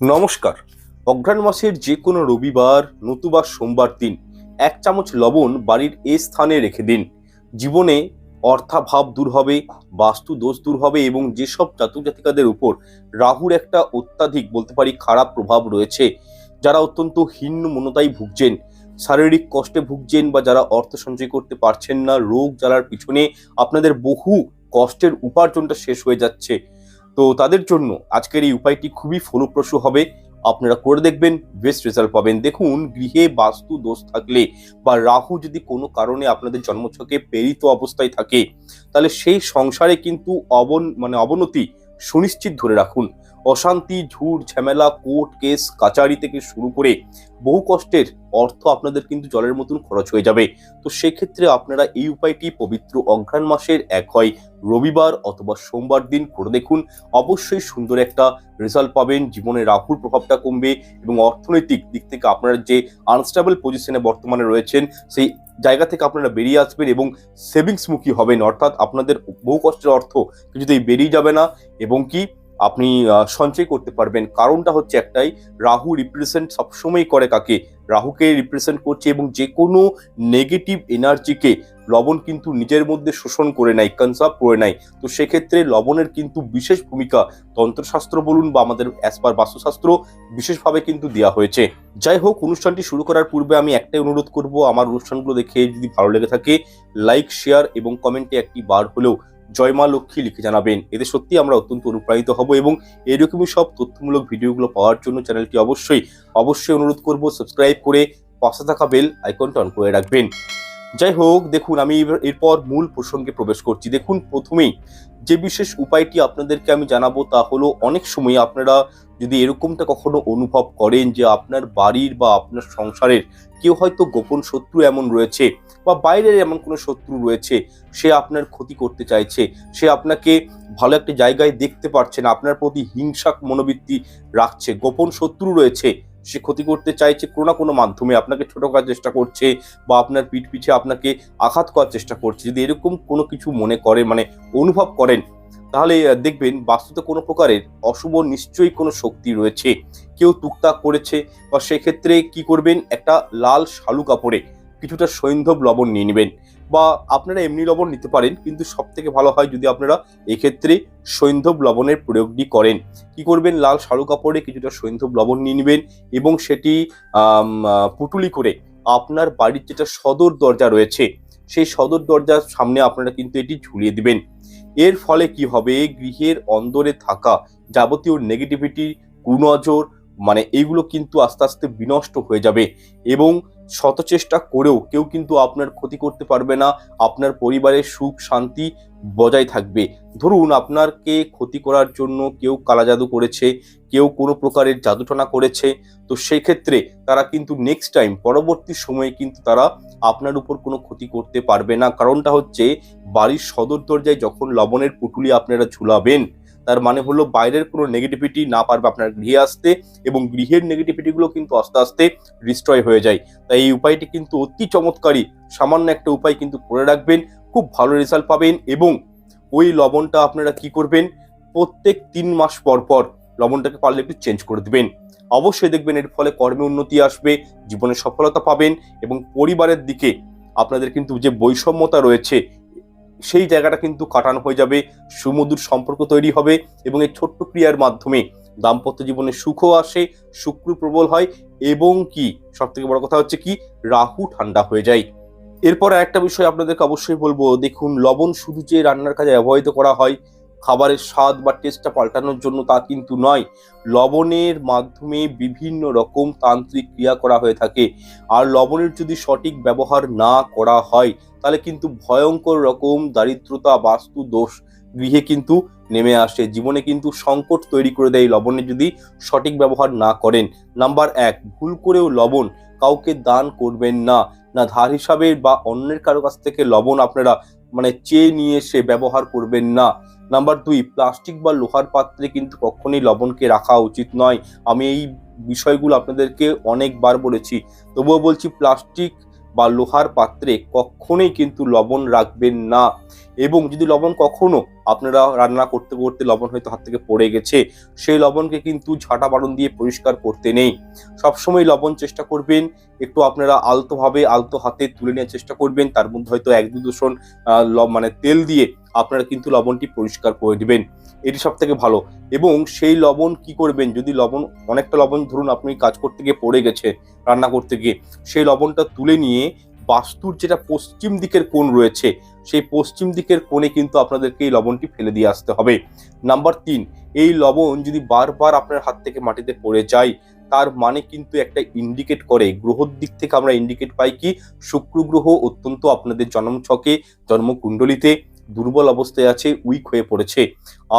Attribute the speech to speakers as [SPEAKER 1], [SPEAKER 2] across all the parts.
[SPEAKER 1] নমস্কার। অঘ্রাণ মাসের যে কোনো রবিবার, নতুবা সোমবার দিন এক চামচ লবণ বাড়ির এ স্থানে রেখে দিন। জীবনে অর্থাভাব দূর হবে বাস্তু দোষ দূর হবে এবং যেসব জাতক জাতিকাদের উপর রাহুর একটা অত্যাধিক, বলতে পারি, খারাপ প্রভাব রয়েছে, যারা অত্যন্ত হীন মনতায় ভুগছেন, শারীরিক কষ্টে ভুগছেন বা যারা অর্থ সঞ্চয় করতে পারছেন না, রোগ জ্বালার পিছনে আপনাদের বহু কষ্টের উপার্জনটা শেষ হয়ে যাচ্ছে। তো তাদের জন্য আজকের এই উপায়টি খুবই ফলপ্রসূ হবে। আপনারা করে দেখবেন বেস্ট রেজাল্ট পাবেন। দেখুন, গৃহে বাস্তু দোষ থাকলে বা রাহু যদি কোনো কারণে আপনাদের জন্মছকে প্রেরিত অবস্থায় থাকে, তাহলে সেই সংসারে কিন্তু অবন মানে অবনতি সুনিশ্চিত ধরে রাখুন। অশান্তি ঝুট ঝামেলা, কোর্ট কেস, কাচারি থেকে শুরু করে বহু কষ্টের অর্থ আপনাদের কিন্তু জলের মতন খরচ হয়ে যাবে। তো সেক্ষেত্রে আপনারা এই উপায়টি পবিত্র অঘ্রাণ মাসের এক হয় রবিবার অথবা সোমবার দিন করে দেখুন। অবশ্যই সুন্দর একটা রেজাল্ট পাবেন, জীবনে রাহুর প্রভাবটা কমবে এবং অর্থনৈতিক দিক থেকে আপনারা যে আনস্টেবল পজিশনে বর্তমানে রয়েছেন, সেই জায়গা থেকে আপনারা বেরিয়ে আসবেন এবং সেভিংসমুখী হবেন। অর্থাৎ আপনাদের বহু কষ্টের অর্থ কিছুতেই বেরিয়ে যাবে না এবং কি আপনি সঞ্চয় করতে পারবেন। কারণটা হচ্ছে একটাই, রাহু রিপ্রেজেন্ট সবসময় করে কাকে? রাহুকে রিপ্রেজেন্ট করছে এবং যে কোনো নেগেটিভ এনার্জিকে লবণ কিন্তু নিজের মধ্যে শোষণ করে নেয় কনসার্ভ করে নেয়। তো সেক্ষেত্রে লবণের কিন্তু বিশেষ ভূমিকা তন্ত্রশাস্ত্র বলুন বা আমাদের অ্যাসপার বাস্তুশাস্ত্র বিশেষভাবে কিন্তু দেওয়া হয়েছে। যাই হোক, অনুষ্ঠানটি শুরু করার পূর্বে আমি একটাই অনুরোধ করব, আমার অনুষ্ঠানগুলো দেখে যদি ভালো লেগে থাকে লাইক শেয়ার এবং কমেন্টে একটি বার হলেও জয় মা লক্ষ্মী লিখে জানাবেন। এতে সত্যি আমরা অত্যন্ত অনুপ্রাণিত হব এবং এরকমই সব তথ্যমূলক ভিডিওগুলো পাওয়ার জন্য চ্যানেলটি অবশ্যই অবশ্যই অনুরোধ করব সাবস্ক্রাইব করে পাশে থাকা বেল আইকনটা অন করে রাখবেন। যাই হোক, দেখুন, আমি এরপর মূল প্রসঙ্গে প্রবেশ করছি। দেখুন, প্রথমেই যে বিশেষ উপায়টি আপনাদেরকে আমি জানাব তা হলো, অনেক সময় আপনারা যদি এরকমটা কখনো অনুভব করেন যে আপনার বাড়ির বা আপনার সংসারের কেউ হয়তো গোপন শত্রু এমন রয়েছে বা বাইরের এমন কোনো শত্রু রয়েছে, সে আপনার ক্ষতি করতে চাইছে, সে আপনাকে ভালো একটা জায়গায় দেখতে পারছে না, আপনার প্রতি হিংসাক মনোবৃত্তি রাখছে, গোপন শত্রু রয়েছে, সে ক্ষতি করতে চাইছে কোনো না কোনো মাধ্যমে, আপনাকে ছোট করার চেষ্টা করছে বা আপনার পিঠ পিছে আপনাকে আঘাত করার চেষ্টা করছে, যদি এরকম কোনো কিছু মনে করে মানে অনুভব করেন, তাহলে দেখবেন বাস্তুতে কোনো প্রকারের অশুভ নিশ্চয়ই কোনো শক্তি রয়েছে। কেউ টুকটাক করেছে বা সেক্ষেত্রে কি করবেন? একটা লাল শালু কাপড়ে কিছুটা সৈন্ধব লবণ নিয়ে নেবেন বা আপনারা এমনি লবণ নিতে পারেন, কিন্তু সব থেকে ভালো হয় যদি আপনারা এক্ষেত্রে সৈন্ধব লবণের প্রয়োগটি করেন। কি করবেন? লাল শালু কাপড়ে কিছুটা সৈন্ধব লবণ নিয়ে নেবেন এবং সেটি পুটুলি করে আপনার বাড়ির যেটা সদর দরজা রয়েছে, সেই সদর দরজার সামনে আপনারা কিন্তু এটি ঝুলিয়ে দিবেন। এর ফলে কি হবে? গৃহের অন্দরে থাকা যাবতীয় নেগেটিভিটি কুনজর মানে এইগুলো কিন্তু আস্তে আস্তে বিনষ্ট হয়ে যাবে এবং শত চেষ্টা করেও কেউ কিন্তু আপনার ক্ষতি করতে পারবে না, আপনার পরিবারের সুখ শান্তি বজায় থাকবে। ধরুন আপনারকে ক্ষতি করার জন্য কেউ কালা জাদু করেছে, কেউ কোনো প্রকারের জাদুটনা করেছে, তো সেই ক্ষেত্রে তারা কিন্তু নেক্সট টাইম পরবর্তী সময়ে কিন্তু তারা আপনার উপর কোনো ক্ষতি করতে পারবে না। কারণটা হচ্ছে বাড়ির সদর দরজায় যখন লবণের পুটুলি আপনারা ঝুলাবেন তার মানে হলো বাইরের কোনো নেগেটিভিটি না পারবে আপনার গৃহে আসতে এবং গৃহের নেগেটিভিটিগুলো কিন্তু আস্তে আস্তে ডিস্ট্রয় হয়ে যায়। তাই এই উপায়টি কিন্তু অতি চমৎকারী। সামান্য একটা উপায় কিন্তু করে রাখবেন, খুব ভালো রেজাল্ট পাবেন এবং ওই লবণটা আপনারা কি করবেন, প্রত্যেক তিন মাস পর পর লবণটাকে পারলে একটু চেঞ্জ করে দেবেন। অবশ্যই দেখবেন এর ফলে কর্মে উন্নতি আসবে, জীবনে সফলতা পাবেন এবং পরিবারের দিকে আপনাদের কিন্তু যে বৈষম্যতা রয়েছে সেই জায়গাটা কিন্তু কাটানো হয়ে যাবে, সুমধুর সম্পর্ক তৈরি হবে এবং এই ছোট্ট ক্রিয়ার মাধ্যমে দাম্পত্য জীবনে সুখও আসে, শুক্র প্রবল হয় এবং কি? সব থেকে বড় কথা হচ্ছে কি? রাহু ঠান্ডা হয়ে যায়। এরপর একটা বিষয় আপনাদেরকে অবশ্যই বলব, দেখুন লবণ শুধু যে রান্নার কাজে ব্যবহৃত করা হয় খাবারের স্বাদ বা টেস্টটা পাল্টানোর জন্য তা কিন্তু নয়। লবণের মাধ্যমে বিভিন্ন রকম তান্ত্রিক ক্রিয়া করা হয়ে থাকে। আর লবণের যদি সঠিক ব্যবহার না করা হয়, তাহলে কিন্তু ভয়ঙ্কর রকম দারিদ্রতা বাস্তু দোষ গৃহে কিন্তু নেমে আসে। জীবনে কিন্তু সংকট তৈরি করে দেয় লবণের যদি সঠিক ব্যবহার না করেন। নাম্বার এক, ভুল করেও লবণ কাউকে দান করবেন না। না, ধার হিসাবে বা অন্যের কারও কাছ থেকে লবণ আপনারা মানে চেয়ে নিয়ে এসে ব্যবহার করবেন না। নাম্বার দুই প্লাস্টিক বা লোহার পাত্রে কিন্তু কখনোই লবণকে রাখা উচিত নয়। আমি এই বিষয়গুলো আপনাদেরকে অনেকবার বলেছি। তবুও বলছি প্লাস্টিক বা লোহার পাত্রে কখনোই কিন্তু লবণ রাখবেন না। এবং যদি লবণ কখনো আপনারা রান্না করতে করতে লবণ হয়তো হাত থেকে পড়ে গেছে, সেই লবণকে কিন্তু ঝাঁটা বারণ দিয়ে পরিষ্কার করতে নেই। সবসময় লবণ চেষ্টা করবেন, একটু আপনারা আলতোভাবে আলতো হাতে তুলে নেওয়ার চেষ্টা করবেন, তার মধ্যে হয়তো এক দু দূষণ মানে তেল দিয়ে আপনারা কিন্তু লবণটি পরিষ্কার করে দিবেন। এটি সব থেকে ভালো। এবং সেই লবণ কি করবেন, যদি লবণ, অনেকটা লবণ ধরুন আপনি কাজ করতে গিয়ে পড়ে গেছে, রান্না করতে গিয়ে, সেই লবণটা তুলে নিয়ে বাস্তুর যেটা পশ্চিম দিকের কোণ রয়েছে, সেই পশ্চিম দিকের কোণে কিন্তু আপনাদেরকে এই লবণটি ফেলে দিয়ে আসতে হবে। নাম্বার তিন, এই লবণ যদি বারবার আপনার হাত থেকে মাটিতে পড়ে যায়, তার মানে কিন্তু একটা ইন্ডিকেট করে। গ্রহর দিক থেকে আমরা ইন্ডিকেট পাই কি, শুক্র গ্রহ অত্যন্ত আপনাদের জন্ম ছকে, জন্মকুণ্ডলিতে দুর্বল অবস্থায় আছে উইক হয়ে পড়েছে।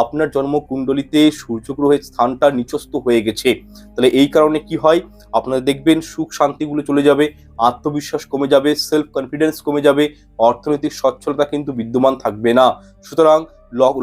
[SPEAKER 1] আপনার জন্মকুণ্ডলিতে সূর্যগ্রহের স্থানটা নিচস্থ হয়ে গেছে। তাহলে এই কারণে কি হয়? আপনারা দেখবেন সুখ শান্তিগুলো চলে যাবে, আত্মবিশ্বাস কমে যাবে সেলফ কনফিডেন্স কমে যাবে, অর্থনৈতিক সচ্ছলতা কিন্তু বিদ্যমান থাকবে না। সুতরাং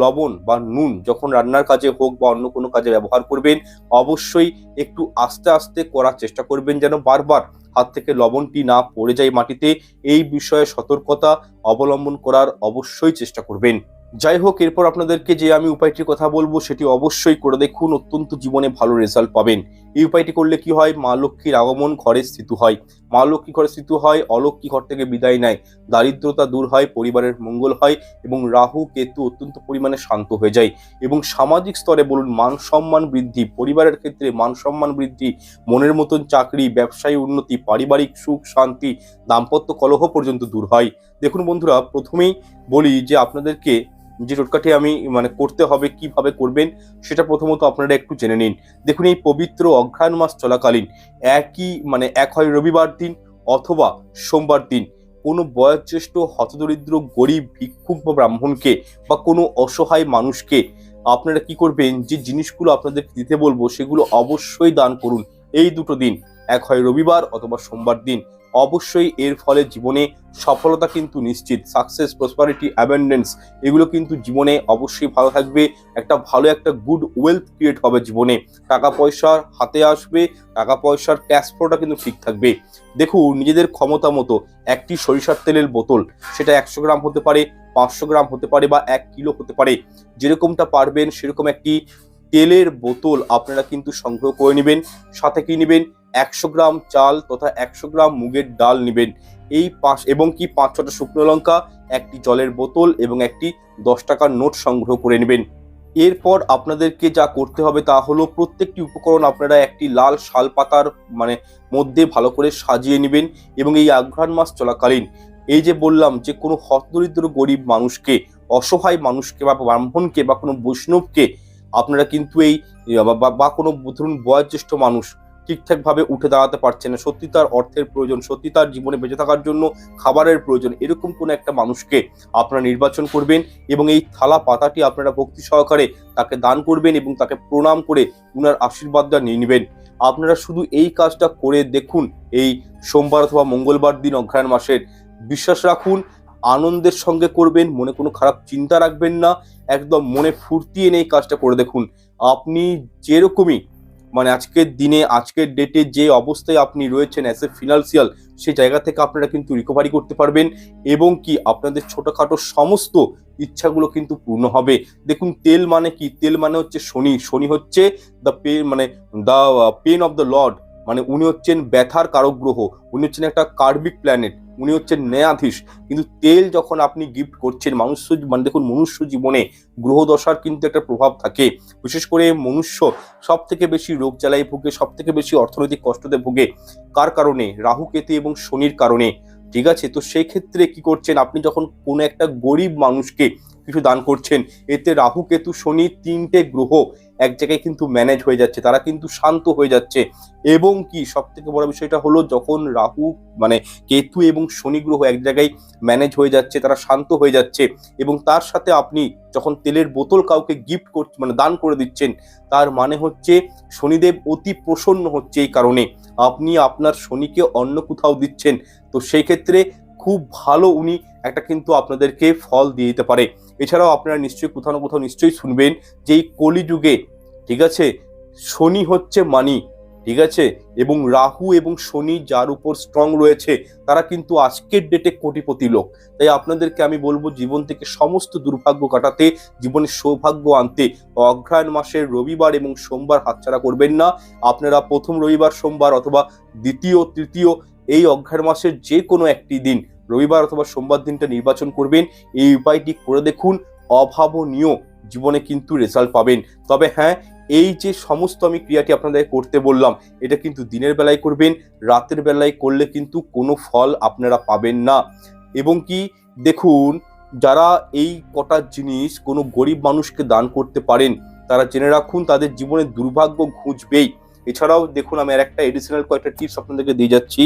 [SPEAKER 1] লবণ বা নুন যখন রান্নার কাজে হোক বা অন্য কোনো কাজে ব্যবহার করবেন, অবশ্যই একটু আস্তে আস্তে করার চেষ্টা করবেন যেন বারবার হাত থেকে লবণটি না পড়ে যায় মাটিতে। এই বিষয়ে সতর্কতা অবলম্বন করার অবশ্যই চেষ্টা করবেন। যাই হোক, এরপর আপনাদেরকে যে আমি উপায়টির কথা বলব, সেটি অবশ্যই করে দেখুন। অত্যন্ত জীবনে ভালো রেজাল্ট পাবেন। এই উপায়টি করলে কি হয়? মা লক্ষ্মীর আগমন ঘরে স্থিত হয়। মা লক্ষ্মী ঘরে স্থিত হয়, অলক্ষ্মী ঘর থেকে বিদায় নেয়। দারিদ্রতা দূর হয়, পরিবারের মঙ্গল হয় এবং রাহু, কেতু অত্যন্ত পরিমাণে শান্ত হয়ে যায়। এবং সামাজিক স্তরে বলুন, মান সম্মান বৃদ্ধি, পরিবারের ক্ষেত্রে মান সম্মান বৃদ্ধি, মনের মতন চাকরি, ব্যবসায়ী উন্নতি, পারিবারিক সুখ, শান্তি, দাম্পত্য কলহ পর্যন্ত দূর হয়। দেখুন বন্ধুরা, প্রথমেই বলি যে আপনাদেরকে যে টোটকাটি আমি মানে করতে হবে, কীভাবে করবেন, সেটা প্রথমত আপনারা একটু জেনে নিন। দেখুন, এই পবিত্র অঘ্রায়ণ মাস চলাকালীন একই মানে এক হয় রবিবার দিন অথবা সোমবার দিন কোনো বয়োজ্যেষ্ঠ, হতদরিদ্র, গরিব, ভিক্ষুক বা ব্রাহ্মণকে বা কোনো অসহায় মানুষকে আপনারা কি করবেন, যে জিনিসগুলো আপনাদের দিতে বলব, সেগুলো অবশ্যই দান করুন। এই দুটো দিন, এক হয় রবিবার অথবা সোমবার দিন। অবশ্যই এর ফলে জীবনে সফলতা কিন্তু নিশ্চিত। সাকসেস প্রসপারিটি অ্যাবেন্ডেন্স এগুলো কিন্তু জীবনে অবশ্যই ভালো থাকবে। একটা ভালো একটা গুড ওয়েলথ ক্রিয়েট হবে জীবনে। টাকা পয়সা হাতে আসবে, টাকা পয়সার ক্যাশ ফ্লোটা কিন্তু ঠিক থাকবে। দেখুন, নিজেদের ক্ষমতা মতো একটি সরিষার তেলের বোতল, সেটা একশো গ্রাম হতে পারে, পাঁচশো গ্রাম হতে পারে বা এক কিলো হতে পারে। যেরকমটা পারবেন, সেরকম একটি তেলের বোতল আপনারা কিন্তু সংগ্রহ করে নেবেন, সাথে কি নেবেন? একশো গ্রাম চাল তথা একশো গ্রাম মুগের ডাল নেবেন। এই পাঁচ এবং কি পাঁচ ছটা শুকনো লঙ্কা, একটি জলের বোতল এবং একটি দশ টাকার নোট সংগ্রহ করে নেবেন। এরপর আপনাদেরকে যা করতে হবে তা হলো প্রত্যেকটি উপকরণ আপনারা একটি লাল শাল পাতার মানে মধ্যে ভালো করে সাজিয়ে নেবেন এবং এই আঘ্রাণ মাস চলাকালীন এই যে বললাম যে কোনো হতদরিদ্র গরিব মানুষকে, অসহায় মানুষকে বা ব্রাহ্মণকে বা কোনো বৈষ্ণবকে আপনারা কিন্তু এই বা- কোনো ধরুন বয়োজ্যেষ্ঠ মানুষ ঠিকঠাক ভাবে উঠে দাঁড়াতে পারছে না। সত্যি তার অর্থের প্রয়োজন, সত্যি তার জীবনে বেঁচে থাকার জন্য খাবারের প্রয়োজন, এরকম কোনো একটা মানুষকে আপনারা নির্বাচন করবেন এবং এই থালা পাতাটি আপনারা ভক্তি সহকারে তাকে দান করবেন এবং তাকে প্রণাম করে উনার আশীর্বাদটা নিয়ে নেবেন। আপনারা শুধু এই কাজটা করে দেখুন, এই সোমবার অথবা মঙ্গলবার দিন অঘ্রায়ণ মাসের বিশ্বাস রাখুন, আনন্দের সঙ্গে করবেন, মনে কোনো খারাপ চিন্তা রাখবেন না, একদম মনে ফুর্তি এনে এই কাজটা করে দেখুন। আপনি যেরকমই মানে আজকের দিনে, আজকের ডেটে যে অবস্থায় আপনি রয়েছেন অ্যাজ এ ফিনান্সিয়াল সেই জায়গা থেকে আপনারা কিন্তু রিকভারি করতে পারবেন এবং কি আপনাদের ছোটোখাটো সমস্ত ইচ্ছাগুলো কিন্তু পূর্ণ হবে। দেখুন, তেল মানে কি? তেল মানে হচ্ছে শনি। শনি হচ্ছে দ্য পে মানে the pen of the lord মানে উনি হচ্ছেন ব্যথার কারক গ্রহ উনি হচ্ছেন একটা কার্বিক প্ল্যানেট উনি হচ্ছেন ন্যায়াধীশ। কিন্তু তেল যখন আপনি গিফট করছেন মানুষ মানে দেখুন মনুষ্য জীবনে গ্রহ দশার কিন্তু একটা প্রভাব থাকে। বিশেষ করে মনুষ্য সব থেকে বেশি রোগ জ্বালায় ভোগে সব থেকে বেশি অর্থনৈতিক কষ্টতে ভোগে। কার কারণে? রাহু, কেতু এবং শনির কারণে। ঠিক আছে? তো সেই ক্ষেত্রে কি করছেন? আপনি যখন কোনো একটা গরিব মানুষকে কিছু দান করছেন, এতে রাহু, কেতু, শনি তিনটে গ্রহ এক জায়গায় কিন্তু ম্যানেজ হয়ে যাচ্ছে, তারা কিন্তু শান্ত হয়ে যাচ্ছে। এবং কি সব থেকে বড় বিষয়টা হলো, যখন রাহু মানে কেতু এবং শনি গ্রহ এক জায়গায় ম্যানেজ হয়ে যাচ্ছে, তারা শান্ত হয়ে যাচ্ছে এবং তার সাথে আপনি যখন তেলের বোতল কাউকে গিফট করছেন মানে দান করে দিচ্ছেন, তার মানে হচ্ছে শনিদেব অতি প্রসন্ন হচ্ছে এই কারণে। আপনি আপনার শনিকে অন্য কোথাও দিচ্ছেন তো সেই ক্ষেত্রে খুব ভালো উনি একটা কিন্তু আপনাদেরকে ফল দিয়ে দিতে পারে। এছাড়াও আপনারা নিশ্চয়ই কোথাও না কোথাও নিশ্চয়ই শুনবেন যে এই কলিযুগে, ঠিক আছে, শনি হচ্ছে মানি, ঠিক আছে, এবং রাহু এবং শনি যার উপর স্ট্রং রয়েছে, তারা কিন্তু আজকের ডেটে কোটিপতি লোক। তাই আপনাদেরকে আমি বলব জীবন থেকে সমস্ত দুর্ভাগ্য কাটাতে জীবনে সৌভাগ্য আনতে অগ্রহায়ণ মাসের রবিবার এবং সোমবার হাতছাড়া করবেন না। আপনারা প্রথম রবিবার, সোমবার অথবা দ্বিতীয়, তৃতীয় এই অগ্রহায়ণ মাসের যে কোনো একটি দিন, রবিবার অথবা সোমবার দিনটা নির্বাচন করবেন, এই উপায়টি করে দেখুন, অভাবনীয় জীবনে কিন্তু রেজাল্ট পাবেন। তবে হ্যাঁ এই যে সমস্ত আমি ক্রিয়াটি আপনাদের করতে বললাম, এটা কিন্তু দিনের বেলায় করবেন, রাতের বেলায় করলে কিন্তু কোনো ফল আপনারা পাবেন না। এবং কি, দেখুন, যারা এই কটা জিনিস কোনো গরিব মানুষকে দান করতে পারেন, তারা জেনে রাখুন, তাদের জীবনে দুর্ভাগ্য ঘুঁচবেই এছাড়াও দেখুন, আমি আর একটা এডিশনাল কয়েকটা টিপস আপনাদেরকে দিয়ে যাচ্ছি।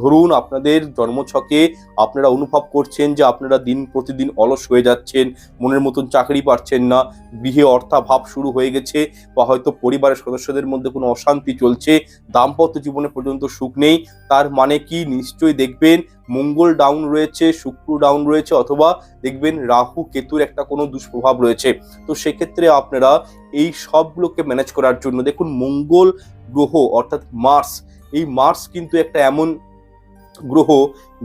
[SPEAKER 1] ধরুন, আপনাদের জন্মছকে আপনারা অনুভব করছেন যে আপনারা দিন প্রতিদিন অলস হয়ে যাচ্ছেন, মনের মতন চাকরি পাচ্ছেন না, গৃহে অর্থাভাব শুরু হয়ে গেছে বা হয়তো পরিবারের সদস্যদের মধ্যে কোনো অশান্তি চলছে, দাম্পত্য জীবনে পর্যন্ত সুখ নেই, তার মানে কি? নিশ্চয়ই দেখবেন মঙ্গল ডাউন রয়েছে, শুক্র ডাউন রয়েছে, অথবা দেখবেন রাহু, কেতুর একটা কোনো দুষ্প্রভাব রয়েছে। তো সেক্ষেত্রে আপনারা এই সবগুলোকে ম্যানেজ করার জন্য দেখুন, মঙ্গল গ্রহ অর্থাৎ মার্স এই মার্স কিন্তু একটা এমন গ্রহ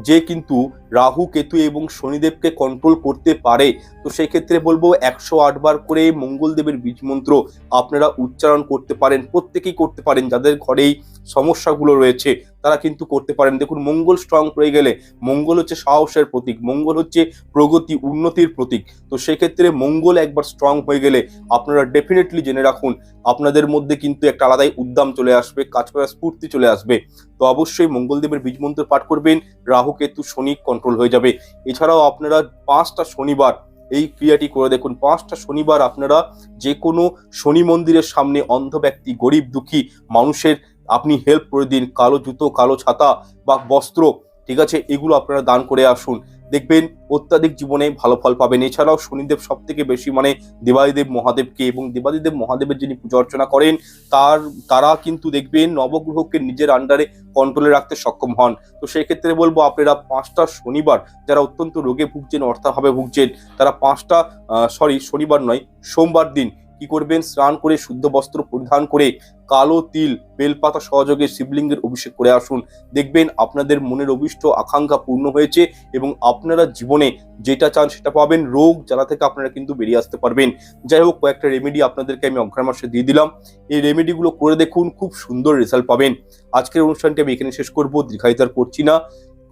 [SPEAKER 1] যে কিন্তু রাহু, কেতু এবং শনিদেবকে কন্ট্রোল করতে পারে। তো সেই ক্ষেত্রে বলব একশো বার করে মঙ্গলদেবের বীজ মন্ত্র আপনারা উচ্চারণ করতে পারেন, প্রত্যেকেই করতে পারেন। যাদের ঘরেই সমস্যাগুলো রয়েছে, তারা কিন্তু করতে পারেন। দেখুন, মঙ্গল স্ট্রং হয়ে গেলে মঙ্গল হচ্ছে সাহসের প্রতীক, মঙ্গল হচ্ছে প্রগতি, উন্নতির প্রতীক। তো সেক্ষেত্রে মঙ্গল একবার স্ট্রং হয়ে গেলে আপনারা ডেফিনেটলি জেনে রাখুন, আপনাদের মধ্যে কিন্তু একটা আলাদাই উদ্যম চলে আসবে, কাজ করার স্ফূর্তি চলে আসবে। তো অবশ্যই মঙ্গলদেবের বীজ মন্ত্র পাঠ করবেন, রাহু কেতু শনি কন্ট্রোল হয়ে যাবে। এছাড়াও আপনারা পাঁচটা শনিবার এই ক্রিয়াটি করে দেখুন, পাঁচটা শনিবার আপনারা যে কোনো শনি মন্দিরের সামনে অন্ধ ব্যক্তি, গরিব, দুঃখী মানুষের আপনি হেল্প করে দিন, কালো জুতো, কালো ছাতা বা বস্ত্র, ঠিক আছে? এগুলো আপনারা দান করে আসুন। দেখবেন অত্যাধিক জীবনে ভালো ফল পাবেন। এছাড়াও শনিদেব সব থেকে বেশি মানে দেবাদিদেব মহাদেবকে এবং দেবাদিদেব মহাদেবের যিনি পূজা অর্চনা করেন, তার, তারা কিন্তু দেখবেন নবগ্রহকে নিজের আন্ডারে কন্ট্রোলে রাখতে সক্ষম হন। তো সেই ক্ষেত্রে বলব আপনারা পাঁচটা শনিবার যারা অত্যন্ত রোগে ভুগছেন, অর্থাভাবে ভুগছেন, তারা পাঁচটা সরি শনিবার নয়, সোমবার দিন কি করবেন? স্নান করে শুদ্ধ বস্ত্র পরিধান করে কালো তিল, বেলপাতা সহযোগে শিবলিঙ্গের অভিষেক করে আসুন। দেখবেন আপনাদের মনের অভিষ্ট, আকাঙ্ক্ষা পূর্ণ হয়েছে এবং আপনারা জীবনে যেটা চান সেটা পাবেন। রোগ জ্বালা থেকে আপনারা কিন্তু বেরিয়ে আসতে পারবেন। যাই হোক, কয়েকটা রেমেডি আপনাদেরকে আমি অগ্রাম মাসে দিয়ে দিলাম। এই রেমেডিগুলো করে দেখুন, খুব সুন্দর রেজাল্ট পাবেন। আজকের অনুষ্ঠানটি আমি এখানে শেষ করব দীর্ঘায়িতার করছি না।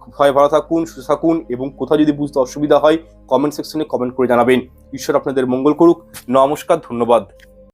[SPEAKER 1] ভয় ভালো থাকুন, সুস্থ থাকুন এবং কোথাও যদি বুঝতে অসুবিধা হয় কমেন্ট সেকশনে কমেন্ট করে জানাবেন। ঈশ্বর আপনাদের মঙ্গল করুক। নমস্কার, ধন্যবাদ।